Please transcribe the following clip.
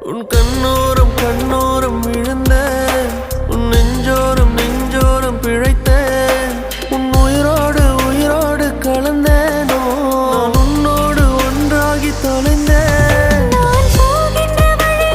உன் கண்ணோரம் கண்ணோரம் விழுந்து